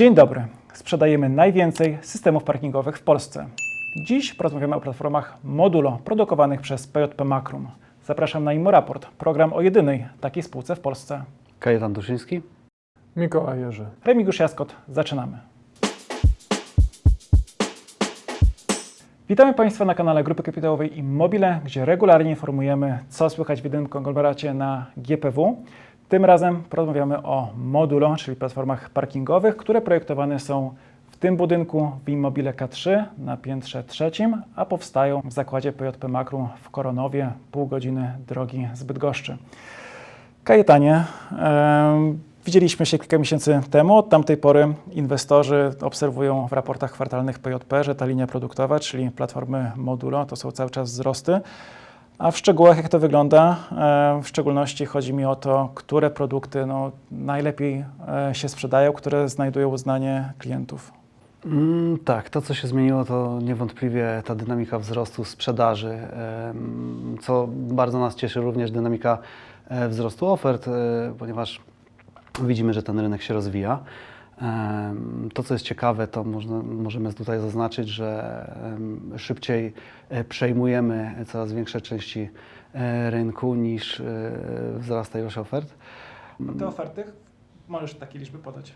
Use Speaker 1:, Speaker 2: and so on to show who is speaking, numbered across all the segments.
Speaker 1: Dzień dobry. Sprzedajemy najwięcej systemów parkingowych w Polsce. Dziś porozmawiamy o platformach Modulo produkowanych przez PJP Makrum. Zapraszam na Imoraport, program o jedynej takiej spółce w Polsce.
Speaker 2: Kajetan Duszyński.
Speaker 3: Mikołaj Jerzy.
Speaker 1: Remigiusz Jaskot, zaczynamy. Witamy Państwa na kanale Grupy Kapitałowej Immobile, gdzie regularnie informujemy, co słychać w jednym konglomeracie na GPW. Tym razem porozmawiamy o Modulo, czyli platformach parkingowych, które projektowane są w tym budynku w Immobile K3 na piętrze trzecim, a powstają w zakładzie PJP Makrum w Koronowie, pół godziny drogi z Bydgoszczy. Kajetanie, widzieliśmy się kilka miesięcy temu. Od tamtej pory inwestorzy obserwują w raportach kwartalnych PJP, że ta linia produktowa, czyli platformy Modulo, to są cały czas wzrosty. A w szczegółach jak to wygląda? E, W szczególności chodzi mi o to, które produkty no, najlepiej e, się sprzedają, które znajdują uznanie klientów.
Speaker 2: Mm, tak, to co się zmieniło to niewątpliwie ta dynamika wzrostu sprzedaży, co bardzo nas cieszy również dynamika e, wzrostu ofert, ponieważ widzimy, że ten rynek się rozwija. To, co jest ciekawe, to można, możemy tutaj zaznaczyć, że szybciej e, przejmujemy coraz większe części e, rynku niż e, wzrasta ilość ofert.
Speaker 1: Te oferty możesz takie liczby podać.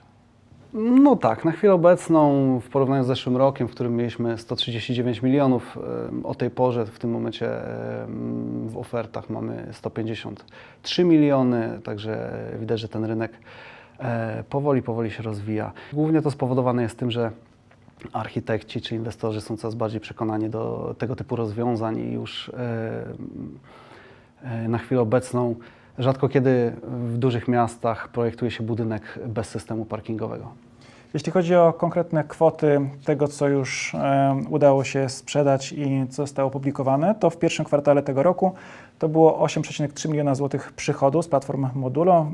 Speaker 2: No tak, na chwilę obecną w porównaniu z zeszłym rokiem, w którym mieliśmy 139 milionów, o tej porze w tym momencie w ofertach mamy 153 miliony, także widać, że ten rynek powoli, powoli się rozwija. Głównie to spowodowane jest tym, że architekci czy inwestorzy są coraz bardziej przekonani do tego typu rozwiązań i już e, e, na chwilę obecną rzadko kiedy w dużych miastach projektuje się budynek bez systemu parkingowego.
Speaker 1: Jeśli chodzi o konkretne kwoty tego, co już e, udało się sprzedać i co zostało opublikowane, to w pierwszym kwartale tego roku to było 8,3 miliona złotych przychodu z platform Modulo.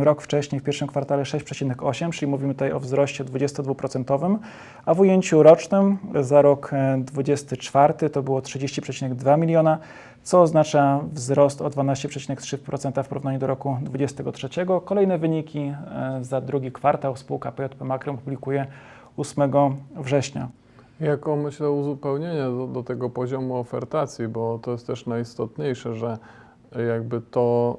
Speaker 1: Rok wcześniej, w pierwszym kwartale 6,8, czyli mówimy tutaj o wzroście 22%, a w ujęciu rocznym za rok 2024 to było 30,2 miliona, co oznacza wzrost o 12,3% w porównaniu do roku 2023. Kolejne wyniki e, za drugi kwartał spółka PJP Makrum publikuje 8 września.
Speaker 3: Jako myślę uzupełnienie do, do tego poziomu ofertacji, bo to jest też najistotniejsze, że jakby to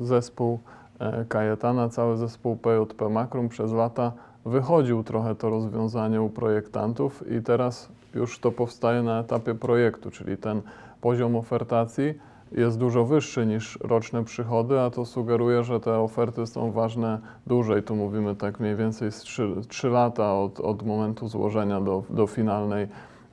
Speaker 3: e, zespół e, Kajetana, cały zespół PJP Makrum przez lata wychodził trochę to rozwiązanie u projektantów i teraz już to powstaje na etapie projektu, czyli ten poziom ofertacji jest dużo wyższy niż roczne przychody, a to sugeruje, że te oferty są ważne dłużej. Tu mówimy tak mniej więcej z 3, 3 lata od, od momentu złożenia do, do finalnej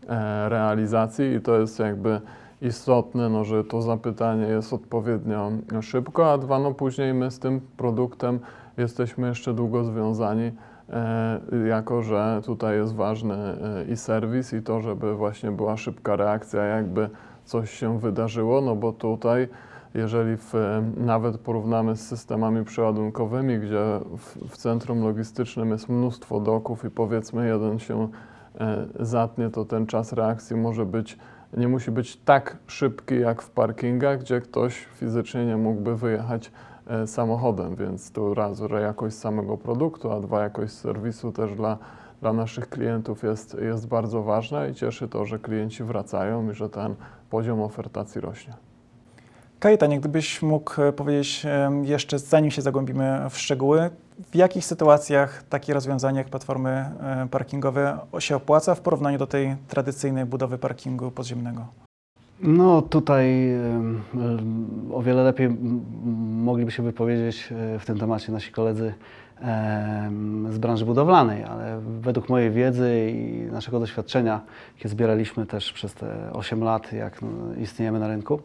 Speaker 3: e, realizacji i to jest jakby istotne, no, że to zapytanie jest odpowiednio szybko, a dwa, no później my z tym produktem jesteśmy jeszcze długo związani, e, jako że tutaj jest ważny e, i serwis i to, żeby właśnie była szybka reakcja, jakby coś się wydarzyło, no bo tutaj, jeżeli w, nawet porównamy z systemami przeładunkowymi, gdzie w, w centrum logistycznym jest mnóstwo doków i powiedzmy jeden się e, zatnie, to ten czas reakcji może być, nie musi być tak szybki jak w parkingach, gdzie ktoś fizycznie nie mógłby wyjechać e, samochodem, więc tu raz, jakość samego produktu, a dwa, jakość serwisu też dla dla naszych klientów jest, jest bardzo ważna i cieszy to, że klienci wracają i że ten poziom ofertacji rośnie.
Speaker 1: Kajetanie, gdybyś mógł e, powiedzieć jeszcze, zanim się zagłębimy w szczegóły, w jakich sytuacjach takie rozwiązanie jak platformy e, parkingowe się opłaca w porównaniu do tej tradycyjnej budowy parkingu podziemnego?
Speaker 2: No tutaj o wiele lepiej mogliby się wypowiedzieć e, w tym temacie nasi koledzy z branży budowlanej, ale według mojej wiedzy i naszego doświadczenia, jakie zbieraliśmy też przez te 8 lat, jak no, istniejemy na rynku,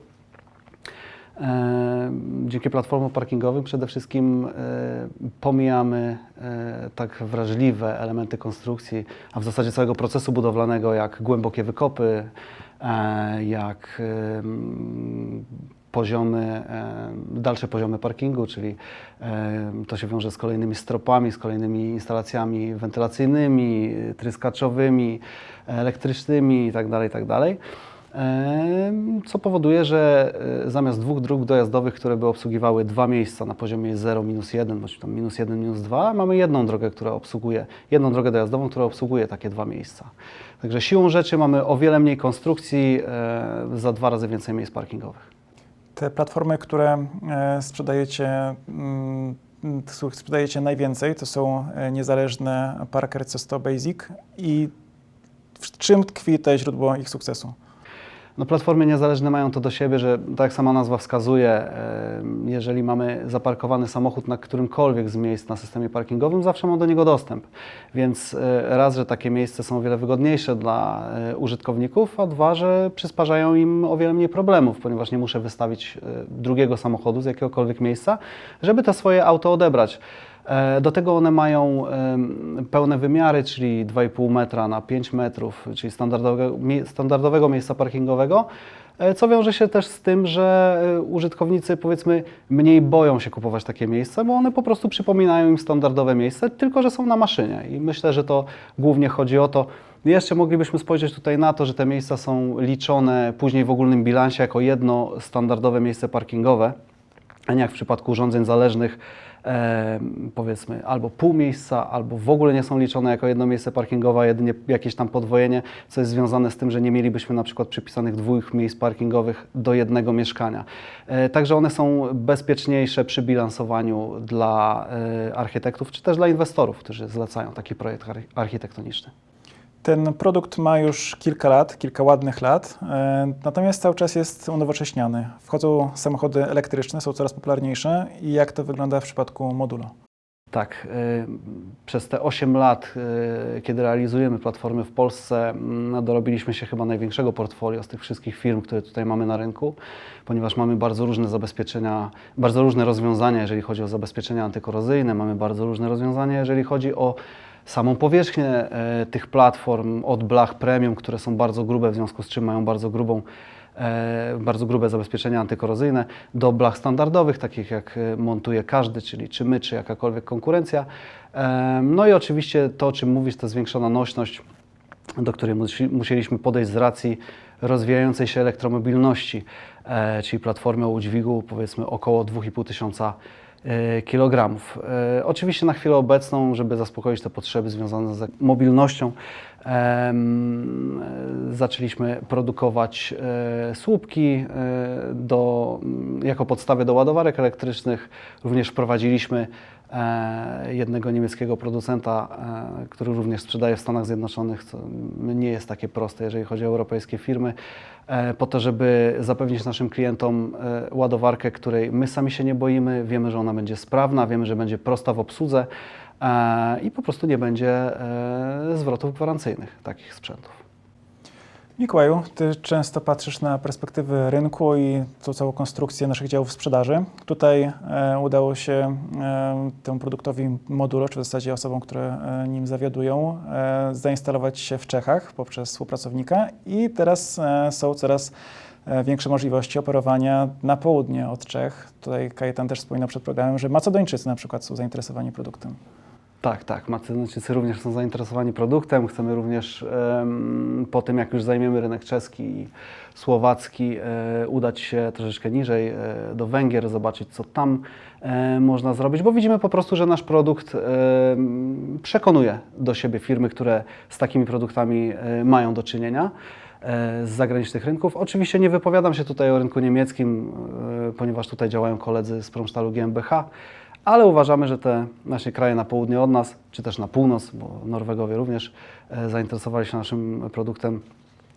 Speaker 2: dzięki platformom parkingowym przede wszystkim e, pomijamy e, tak wrażliwe elementy konstrukcji, a w zasadzie całego procesu budowlanego, jak głębokie wykopy, e, jak poziomy, em, dalsze poziomy parkingu, czyli em, to się wiąże z kolejnymi stropami, z kolejnymi instalacjami wentylacyjnymi, tryskaczowymi, elektrycznymi itd. itd. em, co powoduje, że e, zamiast dwóch dróg dojazdowych, które by obsługiwały dwa miejsca na poziomie 0, minus 1, bądź tam minus 1, minus 2, mamy jedną drogę, która obsługuje, jedną drogę dojazdową, która obsługuje takie dwa miejsca. Także siłą rzeczy mamy o wiele mniej konstrukcji, e, za dwa razy więcej miejsc parkingowych.
Speaker 1: Te platformy, które e, sprzedajecie, mm, których sprzedajecie najwięcej, to są e, niezależne Parker C100 Basic i w czym tkwi to źródło ich sukcesu?
Speaker 2: No, platformy niezależne mają to do siebie, że tak jak sama nazwa wskazuje, jeżeli mamy zaparkowany samochód na którymkolwiek z miejsc na systemie parkingowym, zawsze mam do niego dostęp. Więc e, raz, że takie miejsca są o wiele wygodniejsze dla e, użytkowników, a dwa, że przysparzają im o wiele mniej problemów, ponieważ nie muszę wystawić e, drugiego samochodu z jakiegokolwiek miejsca, żeby to swoje auto odebrać. E, Do tego one mają pełne wymiary, czyli 2,5 metra na 5 metrów, czyli standardowego, standardowego miejsca parkingowego, e, co wiąże się też z tym, że e, użytkownicy powiedzmy mniej boją się kupować takie miejsca, bo one po prostu przypominają im standardowe miejsce, tylko że są na maszynie i myślę, że to głównie chodzi o to. Jeszcze moglibyśmy spojrzeć tutaj na to, że te miejsca są liczone później w ogólnym bilansie jako jedno standardowe miejsce parkingowe, a nie jak w przypadku urządzeń zależnych, e, powiedzmy albo pół miejsca, albo w ogóle nie są liczone jako jedno miejsce parkingowe, a jedynie jakieś tam podwojenie, co jest związane z tym, że nie mielibyśmy na przykład przypisanych dwóch miejsc parkingowych do jednego mieszkania. E, także one są bezpieczniejsze przy bilansowaniu dla e, architektów, czy też dla inwestorów, którzy zlecają taki projekt ar- architektoniczny.
Speaker 1: Ten produkt ma już kilka lat, kilka ładnych lat, e, natomiast cały czas jest unowocześniany. Wchodzą samochody elektryczne, są coraz popularniejsze i jak to wygląda w przypadku Modulo?
Speaker 2: Tak, y, przez te 8 lat, y, kiedy realizujemy platformy w Polsce, mm, dorobiliśmy się chyba największego portfolio z tych wszystkich firm, które tutaj mamy na rynku, ponieważ mamy bardzo różne zabezpieczenia, bardzo różne rozwiązania, jeżeli chodzi o zabezpieczenia antykorozyjne, mamy bardzo różne rozwiązania, jeżeli chodzi o samą powierzchnię e, tych platform, od blach premium, które są bardzo grube, w związku z czym mają bardzo grubą e, bardzo grube zabezpieczenia antykorozyjne, do blach standardowych, takich jak e, montuje każdy, czyli czy my, czy jakakolwiek konkurencja. No i oczywiście to, o czym mówisz, to zwiększona nośność, do której musi, musieliśmy podejść z racji rozwijającej się elektromobilności, czyli platformy o udźwigu powiedzmy około 2,5 tysiąca e, kilogramów. E, Oczywiście na chwilę obecną, żeby zaspokoić te potrzeby związane z mobilnością, e, zaczęliśmy produkować słupki do, jako podstawę do ładowarek elektrycznych. Również wprowadziliśmy e, jednego niemieckiego producenta, e, który również sprzedaje w Stanach Zjednoczonych, co nie jest takie proste, jeżeli chodzi o europejskie firmy, e, po to, żeby zapewnić naszym klientom e, ładowarkę, której my sami się nie boimy, wiemy, że ona będzie sprawna, wiemy, że będzie prosta w obsłudze e, i po prostu nie będzie e, zwrotów gwarancyjnych takich sprzętów.
Speaker 1: Mikołaju, Ty często patrzysz na perspektywy rynku i tą całą konstrukcję naszych działów sprzedaży. Tutaj e, udało się e, temu produktowi Modulo, czy w zasadzie osobom, które e, nim zawiadują, e, zainstalować się w Czechach poprzez współpracownika i teraz e, są coraz e, większe możliwości operowania na południe od Czech. Tutaj Kajetan też wspominał przed programem, że Macedończycy na przykład są zainteresowani produktem.
Speaker 2: Tak, tak. Macedończycy również są zainteresowani produktem. Chcemy również po tym, jak już zajmiemy rynek czeski i słowacki, e, udać się troszeczkę niżej e, do Węgier, zobaczyć, co tam e, można zrobić, bo widzimy po prostu, że nasz produkt przekonuje do siebie firmy, które z takimi produktami mają do czynienia z zagranicznych rynków. Oczywiście nie wypowiadam się tutaj o rynku niemieckim, ponieważ tutaj działają koledzy z Promstalu GmbH, ale uważamy, że te nasze kraje na południe od nas, czy też na północ, bo Norwegowie również e, zainteresowali się naszym produktem,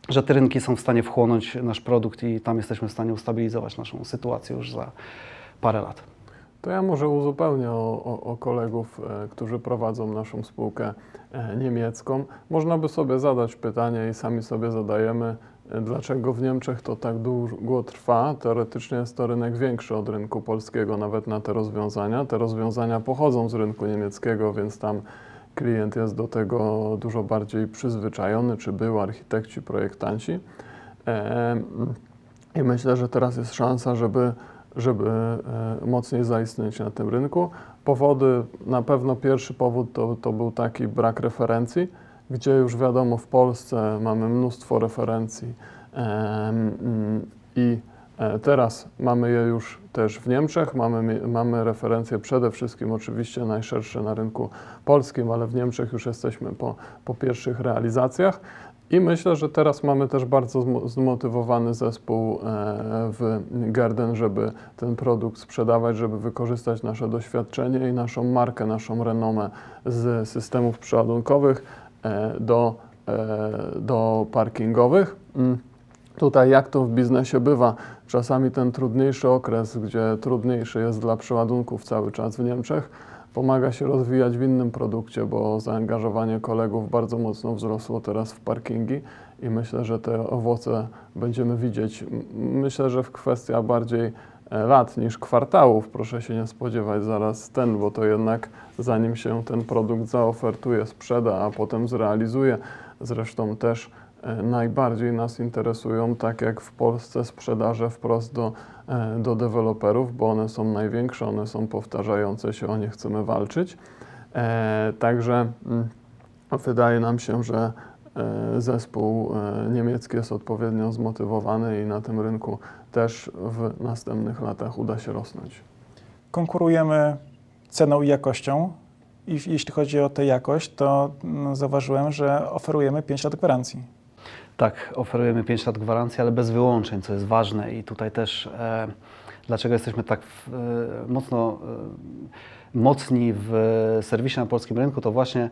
Speaker 2: że te rynki są w stanie wchłonąć nasz produkt i tam jesteśmy w stanie ustabilizować naszą sytuację już za parę lat.
Speaker 3: To ja może uzupełnię o, o, o kolegów, e, którzy prowadzą naszą spółkę e, niemiecką. Można by sobie zadać pytanie i sami sobie zadajemy, dlaczego w Niemczech to tak długo trwa. Teoretycznie jest to rynek większy od rynku polskiego, nawet na te rozwiązania. Te rozwiązania pochodzą z rynku niemieckiego, więc tam klient jest do tego dużo bardziej przyzwyczajony, czy był architekci, projektanci. I myślę, że teraz jest szansa, żeby żeby e, mocniej zaistnieć na tym rynku. Powody, na pewno pierwszy powód to, to był taki brak referencji, gdzie już wiadomo w Polsce mamy mnóstwo referencji I e, teraz mamy je już też w Niemczech. Mamy, mamy referencje przede wszystkim oczywiście najszersze na rynku polskim, ale w Niemczech już jesteśmy po, po pierwszych realizacjach. I myślę, że teraz mamy też bardzo zmo- zmotywowany zespół e, w Garden, żeby ten produkt sprzedawać, żeby wykorzystać nasze doświadczenie i naszą markę, naszą renomę z systemów przeładunkowych do, e, do parkingowych. Mm. Tutaj, jak to w biznesie bywa, czasami ten trudniejszy okres, gdzie trudniejszy jest dla przeładunków cały czas w Niemczech, pomaga się rozwijać w innym produkcie, bo zaangażowanie kolegów bardzo mocno wzrosło teraz w parkingi i myślę, że te owoce będziemy widzieć. Myślę, że w kwestia bardziej e, lat niż kwartałów, proszę się nie spodziewać zaraz ten, bo to jednak zanim się ten produkt zaofertuje, sprzeda, a potem zrealizuje, zresztą też e, najbardziej nas interesują, tak jak w Polsce, sprzedaże wprost do, e, do deweloperów, bo one są największe, one są powtarzające się, o nie chcemy walczyć. E, Także mm, wydaje nam się, że e, zespół e, niemiecki jest odpowiednio zmotywowany i na tym rynku też w następnych latach uda się rosnąć.
Speaker 1: Konkurujemy ceną i jakością. I jeśli chodzi o tę jakość, to mm, zauważyłem, że oferujemy 5 lat gwarancji.
Speaker 2: Tak, oferujemy 5 lat gwarancji, ale bez wyłączeń, co jest ważne i tutaj też e, dlaczego jesteśmy tak w, e, mocno e, mocni w serwisie na polskim rynku, to właśnie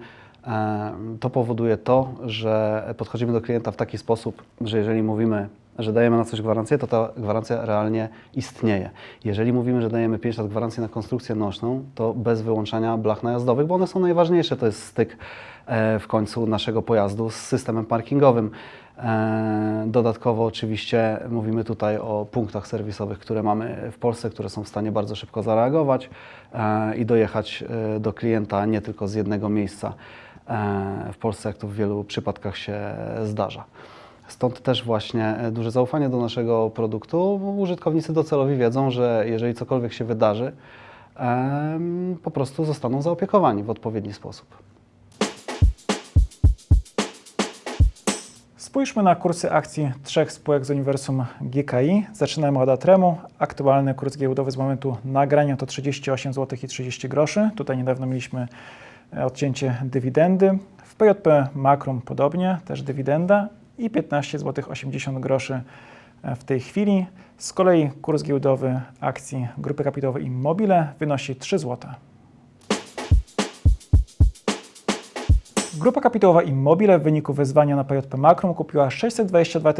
Speaker 2: e, to powoduje to, że podchodzimy do klienta w taki sposób, że jeżeli mówimy, że dajemy na coś gwarancję, to ta gwarancja realnie istnieje. Jeżeli mówimy, że dajemy 5 lat gwarancji na konstrukcję nośną, to bez wyłączania blach najazdowych, bo one są najważniejsze, to jest styk e, w końcu naszego pojazdu z systemem parkingowym. E, Dodatkowo oczywiście mówimy tutaj o punktach serwisowych, które mamy w Polsce, które są w stanie bardzo szybko zareagować e, i dojechać do klienta nie tylko z jednego miejsca w Polsce, jak to w wielu przypadkach się zdarza. Stąd też właśnie e, duże zaufanie do naszego produktu. Użytkownicy docelowi wiedzą, że jeżeli cokolwiek się wydarzy, po prostu zostaną zaopiekowani w odpowiedni sposób.
Speaker 1: Spójrzmy na kursy akcji trzech spółek z uniwersum GKI. Zaczynamy od Atremu. Aktualny kurs giełdowy z momentu nagrania to 38 zł i 30 groszy. Tutaj niedawno mieliśmy e, odcięcie dywidendy. W PJP Makrum podobnie, też dywidenda i 15 zł 80 groszy e, w tej chwili. Z kolei kurs giełdowy akcji grupy kapitałowej Immobile wynosi 3 zł. Grupa kapitałowa Immobile w wyniku wezwania na PJP Makrum kupiła 622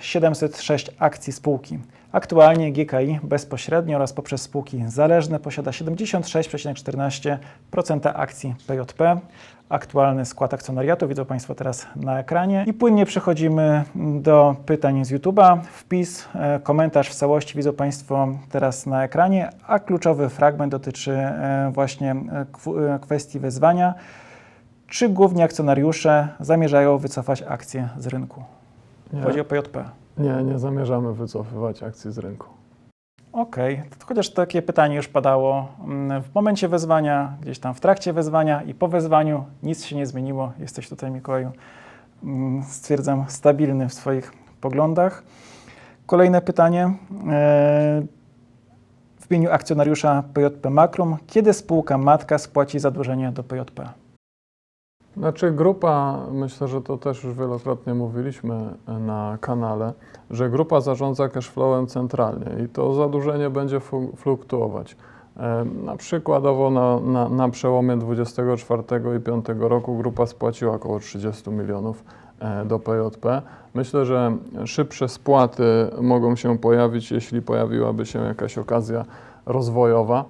Speaker 1: 706 akcji spółki. Aktualnie GKI bezpośrednio oraz poprzez spółki zależne posiada 76,14% akcji PJP. Aktualny skład akcjonariatu widzą Państwo teraz na ekranie. I płynnie przechodzimy do pytań z YouTube'a. Wpis, e, komentarz w całości widzą Państwo teraz na ekranie, a kluczowy fragment dotyczy e, właśnie e, kw- kwestii wezwania. Czy główni akcjonariusze zamierzają wycofać akcje z rynku?
Speaker 3: Nie,
Speaker 1: Chodzi o PJP.
Speaker 3: nie, nie zamierzamy wycofywać akcji z rynku.
Speaker 1: Okej, to chociaż takie pytanie już padało mm, w momencie wezwania, gdzieś tam w trakcie wezwania i po wezwaniu nic się nie zmieniło. Jesteś tutaj, Mikołaju, mm, stwierdzam, stabilny w swoich poglądach. Kolejne pytanie. e, W imieniu akcjonariusza PJP Makrum, kiedy spółka matka spłaci zadłużenie do PJP?
Speaker 3: Znaczy grupa, myślę, że to też już wielokrotnie mówiliśmy na kanale, że grupa zarządza cashflowem centralnie i to zadłużenie będzie fluktuować. E, Na przykładowo na, na, na przełomie 24 i 5 roku grupa spłaciła około 30 milionów e, do PJP. Myślę, że szybsze spłaty mogą się pojawić, jeśli pojawiłaby się jakaś okazja rozwojowa.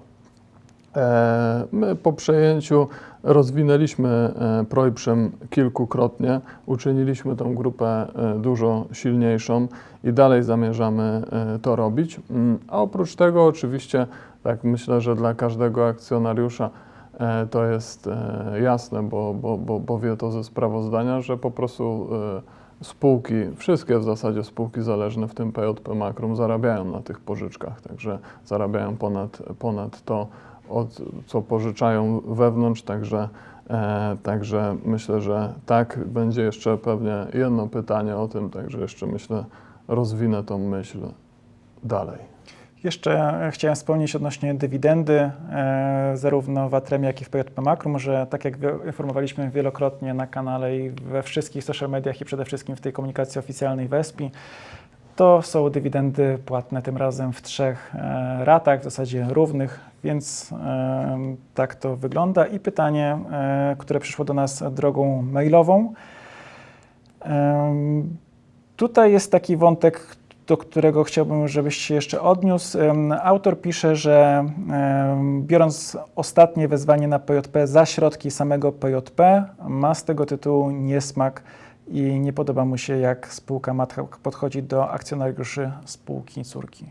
Speaker 3: E, My po przejęciu rozwinęliśmy e, Projprzem kilkukrotnie, uczyniliśmy tą grupę e, dużo silniejszą i dalej zamierzamy to robić. Mm, A oprócz tego oczywiście, tak myślę, że dla każdego akcjonariusza to jest jasne, bo, bo, bo, bo wie to ze sprawozdania, że po prostu spółki, wszystkie w zasadzie spółki zależne, w tym PJP Makrum, zarabiają na tych pożyczkach, także zarabiają ponad, ponad to, od, co pożyczają wewnątrz, także, e, także myślę, że tak. Będzie jeszcze pewnie jedno pytanie o tym, także jeszcze myślę, rozwinę tą myśl dalej.
Speaker 1: Jeszcze chciałem wspomnieć odnośnie dywidendy, e, zarówno w Atremie, jak i w PJP Makrum, że tak jak informowaliśmy wielokrotnie na kanale i we wszystkich social mediach i przede wszystkim w tej komunikacji oficjalnej Wespi, to są dywidendy płatne tym razem w trzech e, ratach, w zasadzie równych, więc tak to wygląda. I pytanie, e, które przyszło do nas drogą mailową. Tutaj jest taki wątek, do którego chciałbym, żebyś się jeszcze odniósł. Autor pisze, że biorąc ostatnie wezwanie na PJP za środki samego PJP, ma z tego tytułu niesmak i nie podoba mu się, jak spółka matka podchodzi do akcjonariuszy spółki córki.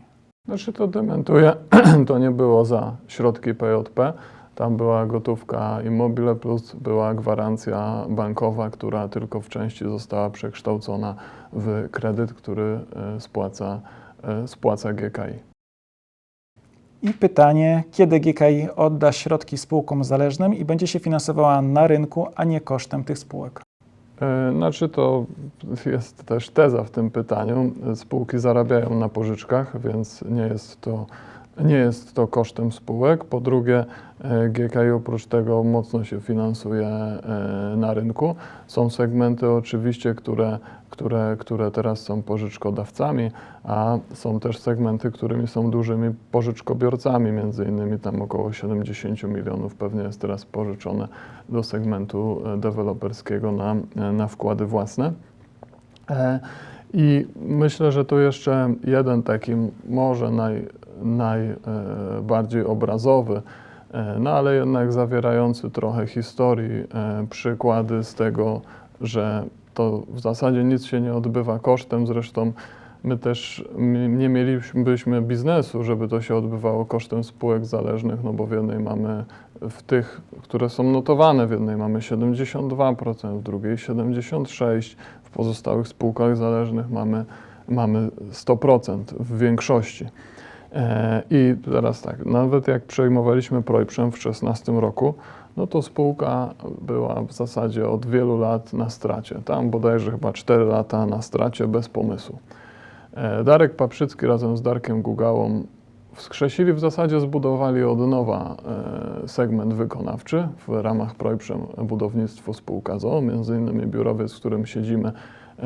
Speaker 3: Znaczy to dementuje, to nie było za środki PJP. Tam była gotówka Immobile plus była gwarancja bankowa, która tylko w części została przekształcona w kredyt, który e, spłaca, e, spłaca GKI.
Speaker 1: I pytanie, kiedy GKI odda środki spółkom zależnym i będzie się finansowała na rynku, a nie kosztem tych spółek?
Speaker 3: E, Znaczy to jest też teza w tym pytaniu. Spółki zarabiają na pożyczkach, więc nie jest to, nie jest to kosztem spółek. Po drugie, e, GKI oprócz tego mocno się finansuje e, na rynku. Są segmenty oczywiście, które, które, które teraz są pożyczkodawcami, a są też segmenty, którymi są dużymi pożyczkobiorcami, między innymi tam około 70 milionów pewnie jest teraz pożyczone do segmentu e, deweloperskiego na, na wkłady własne. I myślę, że tu jeszcze jeden taki może naj, najbardziej obrazowy, e, no ale jednak zawierający trochę historii, e, przykłady z tego, że to w zasadzie nic się nie odbywa kosztem. Zresztą my też nie mielibyśmy biznesu, żeby to się odbywało kosztem spółek zależnych, no bo w jednej mamy w tych, które są notowane, w jednej mamy 72%, w drugiej 76%, w pozostałych spółkach zależnych mamy, mamy 100% w większości. E, I teraz tak, nawet jak przejmowaliśmy Projprzem w 2016 roku, no to spółka była w zasadzie od wielu lat na stracie. Tam bodajże chyba 4 lata na stracie bez pomysłu. E, Darek Paprzycki razem z Darkiem Gugałą wskrzesili, w zasadzie zbudowali od nowa e, segment wykonawczy w ramach Projprzem Budownictwo Spółka ZOO. Między innymi biurowiec, w którym siedzimy,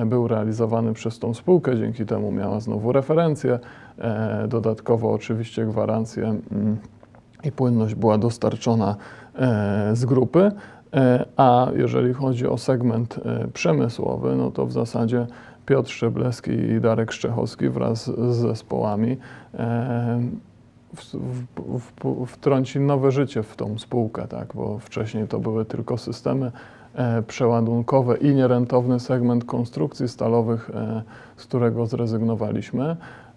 Speaker 3: był realizowany przez tą spółkę, dzięki temu miała znowu referencję, e, dodatkowo oczywiście gwarancję mm, i płynność była dostarczona e, z grupy. E, A jeżeli chodzi o segment przemysłowy, no to w zasadzie Piotr Szczebleski i Darek Szczechowski wraz z zespołami w- w- wtrąci nowe życie w tą spółkę, tak? bo wcześniej to były tylko systemy e, przeładunkowe i nierentowny segment konstrukcji stalowych, e, z którego zrezygnowaliśmy.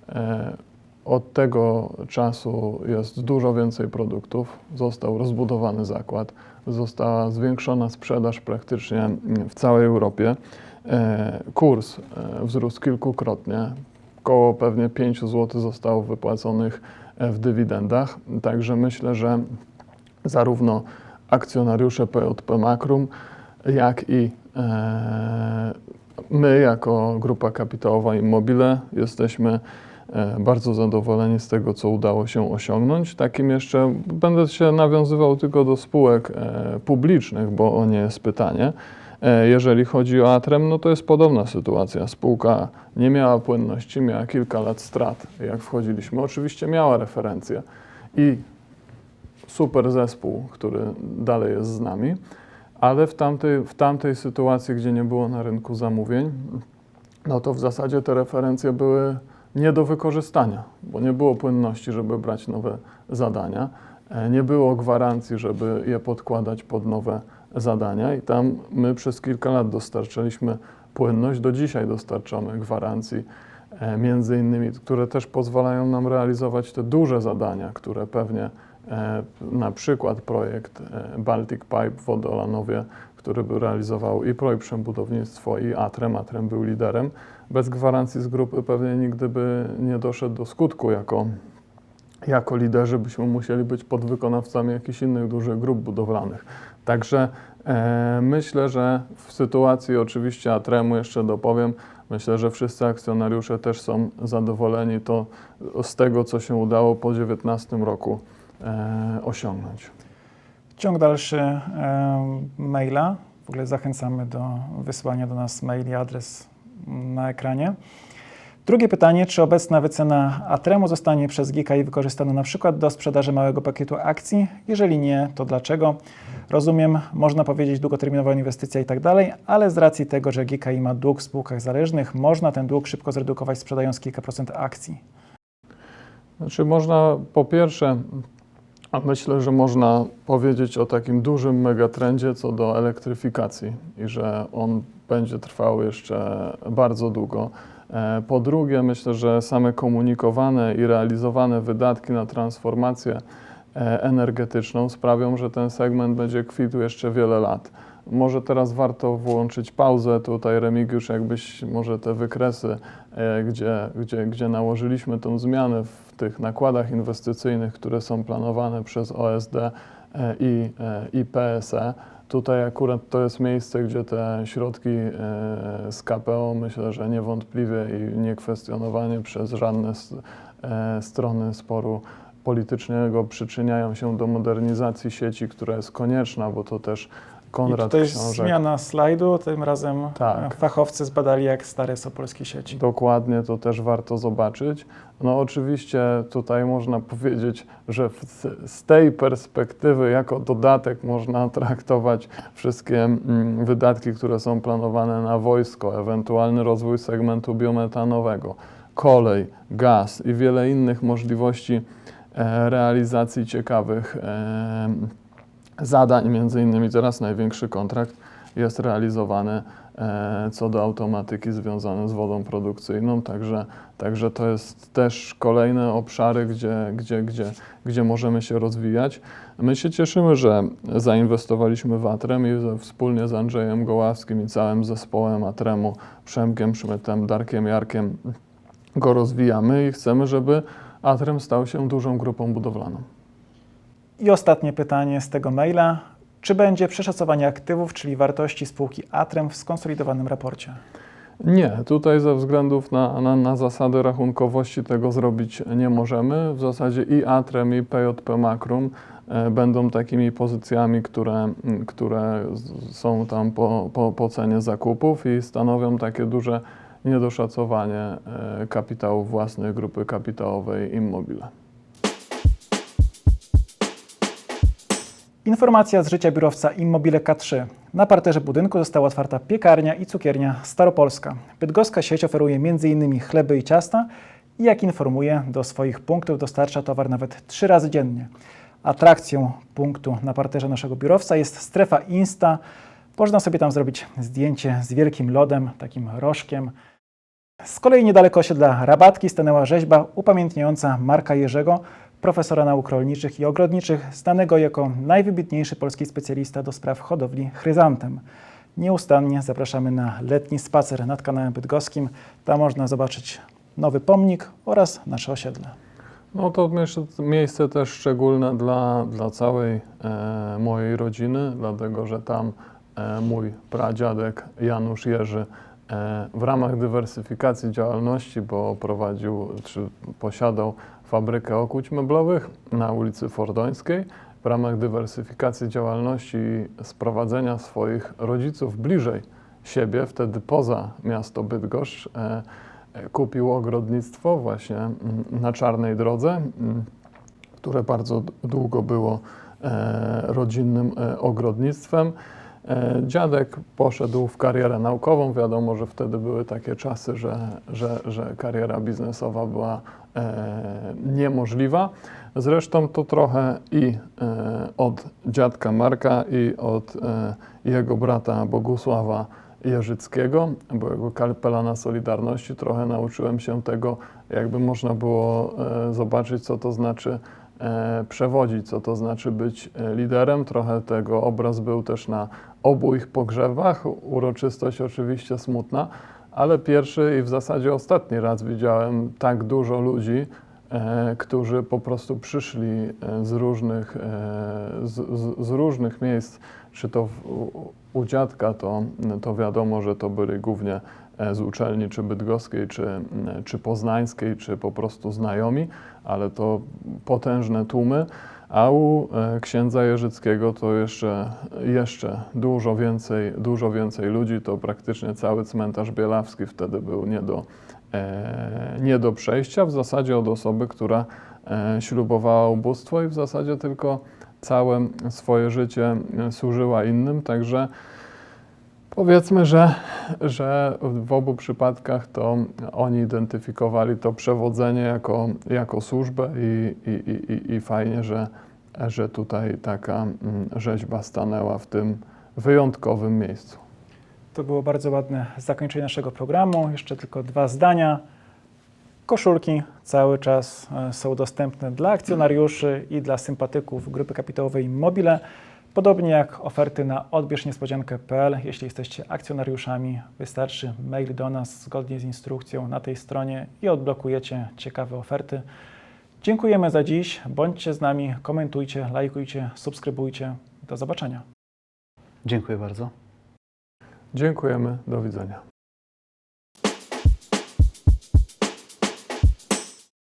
Speaker 3: E, Od tego czasu jest dużo więcej produktów, został rozbudowany zakład, została zwiększona sprzedaż praktycznie w całej Europie. E, Kurs e, wzrósł kilkukrotnie, około pewnie 5 zł zostało wypłaconych w dywidendach. Także myślę, że zarówno akcjonariusze PJP Makrum, jak i e, my jako grupa kapitałowa Immobile jesteśmy bardzo zadowoleni z tego, co udało się osiągnąć. Takim jeszcze będę się nawiązywał tylko do spółek e, publicznych, bo o nie jest pytanie. E, Jeżeli chodzi o Atrem, no to jest podobna sytuacja. Spółka nie miała płynności, miała kilka lat strat, jak wchodziliśmy. Oczywiście miała referencje i super zespół, który dalej jest z nami, ale w tamtej, w tamtej sytuacji, gdzie nie było na rynku zamówień, no to w zasadzie te referencje były nie do wykorzystania, bo nie było płynności, żeby brać nowe zadania, e, nie było gwarancji, żeby je podkładać pod nowe zadania i tam my przez kilka lat dostarczaliśmy płynność, do dzisiaj dostarczamy gwarancji, e, między innymi, które też pozwalają nam realizować te duże zadania, które pewnie e, na przykład projekt Baltic Pipe w Wodolanowie, który by realizował i projekt Przebudownictwo i Atrem, Atrem był liderem, bez gwarancji z grupy pewnie nigdy by nie doszedł do skutku jako, jako liderzy byśmy musieli być podwykonawcami jakichś innych dużych grup budowlanych. Także e, myślę, że w sytuacji oczywiście Atremu jeszcze dopowiem, myślę, że wszyscy akcjonariusze też są zadowoleni to, z tego, co się udało po 2019 roku e, osiągnąć.
Speaker 1: Ciąg dalszy e, maila. W ogóle zachęcamy do wysłania do nas maili, adres na ekranie. Drugie pytanie, czy obecna wycena Atremu zostanie przez GKI wykorzystana na przykład do sprzedaży małego pakietu akcji? Jeżeli nie, to dlaczego? Rozumiem, można powiedzieć długoterminowa inwestycja i tak dalej, ale z racji tego, że GKI ma dług w spółkach zależnych, można ten dług szybko zredukować sprzedając kilka procent akcji.
Speaker 3: Znaczy można po pierwsze, a myślę, że można powiedzieć o takim dużym megatrendzie co do elektryfikacji i że on będzie trwał jeszcze bardzo długo. E, Po drugie, myślę, że same komunikowane i realizowane wydatki na transformację e, energetyczną sprawią, że ten segment będzie kwitł jeszcze wiele lat. Może teraz warto włączyć pauzę. Tutaj Remigiusz, jakbyś może te wykresy, e, gdzie, gdzie, gdzie nałożyliśmy tą zmianę tych nakładach inwestycyjnych, które są planowane przez OSD e, i, e, i PSE. Tutaj akurat to jest miejsce, gdzie te środki e, z KPO myślę, że niewątpliwie i niekwestionowanie przez żadne strony sporu politycznego przyczyniają się do modernizacji sieci, która jest konieczna, bo to też
Speaker 1: I
Speaker 3: Konrad
Speaker 1: tutaj jest
Speaker 3: Książek.
Speaker 1: zmiana slajdu, tym razem
Speaker 3: Tak.
Speaker 1: e, fachowcy zbadali, jak stare są polskie sieci.
Speaker 3: Dokładnie, to też warto zobaczyć. No oczywiście tutaj można powiedzieć, że w, z tej perspektywy jako dodatek można traktować wszystkie mm, wydatki, które są planowane na wojsko, ewentualny rozwój segmentu biometanowego, kolej, gaz i wiele innych możliwości e, realizacji ciekawych e, zadań. Między innymi teraz największy kontrakt jest realizowany e, co do automatyki związane z wodą produkcyjną, także, także to jest też kolejne obszary, gdzie, gdzie, gdzie, gdzie możemy się rozwijać. My się cieszymy, że zainwestowaliśmy w Atrem i wspólnie z Andrzejem Goławskim i całym zespołem Atremu, Przemkiem Szmytem, Darkiem Jarkiem go rozwijamy i chcemy, żeby Atrem stał się dużą grupą budowlaną.
Speaker 1: I ostatnie pytanie z tego maila. Czy będzie przeszacowanie aktywów, czyli wartości spółki Atrem w skonsolidowanym raporcie?
Speaker 3: Nie, tutaj ze względów na, na, na zasady rachunkowości tego zrobić nie możemy. W zasadzie i Atrem, i PJP Makrum e, będą takimi pozycjami, które, które są tam po, po, po cenie zakupów i stanowią takie duże niedoszacowanie e, kapitałów własnych grupy kapitałowej Immobile.
Speaker 1: Informacja z życia biurowca Immobile K3. Na parterze budynku została otwarta piekarnia i cukiernia Staropolska. Bydgoska sieć oferuje m.in. chleby i ciasta i jak informuje, do swoich punktów dostarcza towar nawet trzy razy dziennie. Atrakcją punktu na parterze naszego biurowca jest strefa Insta. Można sobie tam zrobić zdjęcie z wielkim lodem, takim rożkiem. Z kolei niedaleko osiedla Rabatki stanęła rzeźba upamiętniająca Marka Jerzego, profesora nauk rolniczych i ogrodniczych, znanego jako najwybitniejszy polski specjalista do spraw hodowli chryzantem. Nieustannie zapraszamy na letni spacer nad kanałem bydgoskim. Tam można zobaczyć nowy pomnik oraz nasze osiedle.
Speaker 3: No to miejsce też szczególne dla, dla całej e, mojej rodziny, dlatego że tam e, mój pradziadek Janusz Jerzy e, w ramach dywersyfikacji działalności, bo prowadził czy posiadał fabrykę okuć meblowych na ulicy Fordońskiej. W ramach dywersyfikacji działalności i sprowadzenia swoich rodziców bliżej siebie, wtedy poza miasto Bydgoszcz, e, e, kupił ogrodnictwo właśnie mm, na Czarnej Drodze, mm, które bardzo długo było e, rodzinnym ogrodnictwem. E, Dziadek poszedł w karierę naukową. Wiadomo, że wtedy były takie czasy, że, że, że kariera biznesowa była e, niemożliwa. Zresztą to trochę i e, od dziadka Marka, i od e, jego brata Bogusława Jerzyckiego, byłego kapelana Solidarności. Trochę nauczyłem się tego, jakby można było e, zobaczyć, co to znaczy przewodzić, co to znaczy być e, liderem. Trochę tego obraz był też na obu ich pogrzebach. Uroczystość oczywiście smutna, ale pierwszy i w zasadzie ostatni raz widziałem tak dużo ludzi e, którzy po prostu przyszli e, z różnych, e, z, z, różnych miejsc, czy to u, u dziadka, to, to wiadomo, że to byli głównie e, z uczelni czy bydgoskiej, czy, czy poznańskiej, czy po prostu znajomi, ale to potężne tłumy. A u e, księdza Jerzyckiego to jeszcze, jeszcze dużo, więcej, dużo więcej ludzi, to praktycznie cały cmentarz bielawski wtedy był nie do, e, nie do przejścia, w zasadzie od osoby, która e, ślubowała ubóstwo i w zasadzie tylko całe swoje życie e, służyła innym, także powiedzmy, że, że w obu przypadkach to oni identyfikowali to przewodzenie jako, jako służbę i, i, i, i- fajnie, że, że tutaj taka mm, rzeźba stanęła w tym wyjątkowym miejscu.
Speaker 1: To było bardzo ładne zakończenie naszego programu. Jeszcze tylko dwa zdania. Koszulki cały czas e, są dostępne dla akcjonariuszy i dla sympatyków grupy kapitałowej Mobile. Podobnie jak oferty na odbierzniespodziankę.pl. Jeśli jesteście akcjonariuszami, wystarczy mail do nas zgodnie z instrukcją na tej stronie i odblokujecie ciekawe oferty. Dziękujemy za dziś. Bądźcie z nami, komentujcie, lajkujcie, subskrybujcie. Do zobaczenia.
Speaker 2: Dziękuję bardzo.
Speaker 3: Dziękujemy, do widzenia.